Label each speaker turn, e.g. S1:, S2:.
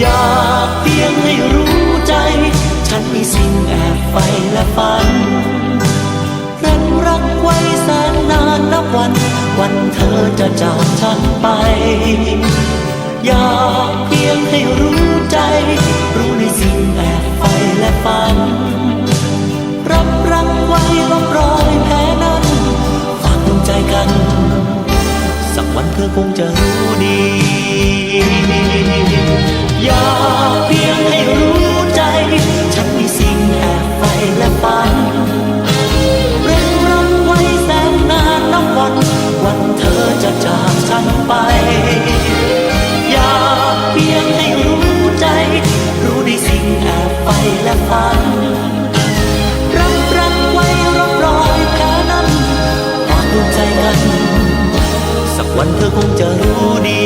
S1: อยากเพียงให้รู้ใจ ฉันมีสิ่งแอบไฟและฝันรักรักไว้แสนนานนับวัน วันเธอจะจากฉันไป อยากเพียงให้รู้ใจ รู้ในสิ่งแอบไฟและฝันรับรักไว้ลบรอยแพ้นั้นฝากดวงใจกัน สักวันเธอคงจะรู้ดี สักวันเธอคงจะรู้ดี